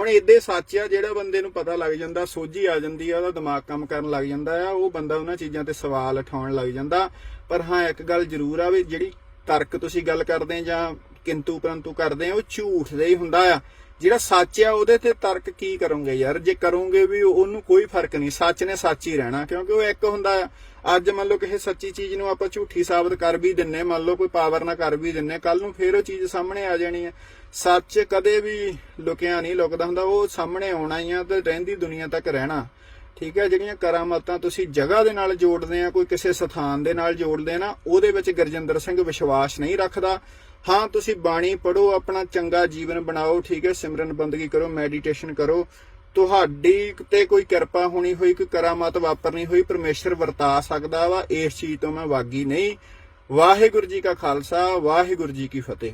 ਹੁਣ ਇਦੇ ਸੱਚ ਆ, ਜਿਹੜਾ ਬੰਦੇ ਨੂੰ ਪਤਾ ਲੱਗ ਜਾਂਦਾ, ਸੋਝੀ ਆ ਜਾਂਦੀ ਆ, ਉਹਦਾ ਦਿਮਾਗ ਕੰਮ ਕਰਨ ਲੱਗ ਜਾਂਦਾ ਆ, ਉਹ ਬੰਦਾ ਉਹਨਾਂ ਚੀਜ਼ਾਂ ਤੇ ਸਵਾਲ ਉਠਾਉਣ ਲੱਗ ਜਾਂਦਾ। ਪਰ ਹਾਂ, ਇੱਕ ਗੱਲ ਜ਼ਰੂਰ ਆ ਵੀ ਜਿਹੜੀ ਤਰਕ ਤੁਸੀਂ ਗੱਲ ਕਰਦੇ ਜਾਂ ਕਿੰਤੂ ਪਰੰਤੂ ਕਰਦੇ ਆ, ਉਹ ਝੂਠ ਦਾ ਹੀ ਹੁੰਦਾ ਆ। ਜਿਹੜਾ ਸੱਚ ਆ, ਉਹਦੇ ਤੇ ਤਰਕ ਕੀ ਕਰੋਗੇ ਯਾਰ? ਜੇ ਕਰੋਗੇ ਵੀ ਉਹਨੂੰ ਕੋਈ ਫ਼ਰਕ ਨਹੀਂ, ਸੱਚ ਨੇ ਸੱਚ ਹੀ ਰਹਿਣਾ, ਕਿਉਂਕਿ ਉਹ ਇੱਕ ਹੁੰਦਾ ਅੱਜ ਮੰਨ ਲਓ ਕਿਸੇ ਸੱਚੀ ਚੀਜ਼ ਨੂੰ ਆਪਾਂ ਝੂਠੀ ਸਾਬਤ ਕਰ ਵੀ ਦਿੰਨੇ, ਮੰਨ ਲਓ ਕੋਈ ਪਾਵਰ ਨਾ ਕਰ ਵੀ ਦਿੰਨੇ ਕੱਲ ਨੂੰ ਫੇਰ ਉਹ ਚੀਜ਼ ਸਾਹਮਣੇ ਆ ਜਾਣੀ ਹੈ ਸੱਚ ਕਦੇ ਵੀ ਲੁਕਿਆ ਨਹੀਂ ਲੁਕਦਾ ਹੁੰਦਾ, ਉਹ ਸਾਹਮਣੇ ਆਉਣਾ ਹੀ ਆ ਤੇ ਰਹਿੰਦੀ ਦੁਨੀਆ ਤੱਕ ਰਹਿਣਾ। ਠੀਕ ਹੈ ਜਿਹੜੀਆਂ ਕਰਾਮਾਤਾਂ ਤੁਸੀਂ ਜਗ੍ਹਾ ਦੇ ਨਾਲ ਜੋੜਦੇ ਆ, ਕੋਈ ਕਿਸੇ ਸਥਾਨ ਦੇ ਨਾਲ ਜੋੜਦੇ ਆ ਨਾ, ਉਹਦੇ ਵਿੱਚ ਗੁਰਜਿੰਦਰ ਸਿੰਘ ਵਿਸ਼ਵਾਸ ਨਹੀਂ ਰੱਖਦਾ। ਹਾਂ, ਤੁਸੀਂ ਬਾਣੀ ਪੜੋ ਆਪਣਾ ਚੰਗਾ ਜੀਵਨ ਬਣਾਓ, ਠੀਕ ਹੈ, ਸਿਮਰਨ ਬੰਦਗੀ ਕਰੋ ਮੈਡੀਟੇਸ਼ਨ ਕਰੋ। ਤੁਹਾਡੀ ਤੇ ਕੋਈ ਕਿਰਪਾ ਹੋਣੀ ਹੋਈ, ਕੋਈ ਕਰਾਮਾਤ ਵਾਪਰਨੀ ਹੋਈ, ਪਰਮੇਸ਼ਰ ਵਰਤਾ ਸਕਦਾ ਵਾ, ਇਸ ਚੀਜ਼ ਤੋਂ ਮੈਂ ਵਾਗੀ ਨਹੀਂ। ਵਾਹਿਗੁਰੂ ਜੀ ਕਾ ਖਾਲਸਾ, ਵਾਹਿਗੁਰੂ ਜੀ ਕੀ ਫਤਿਹ।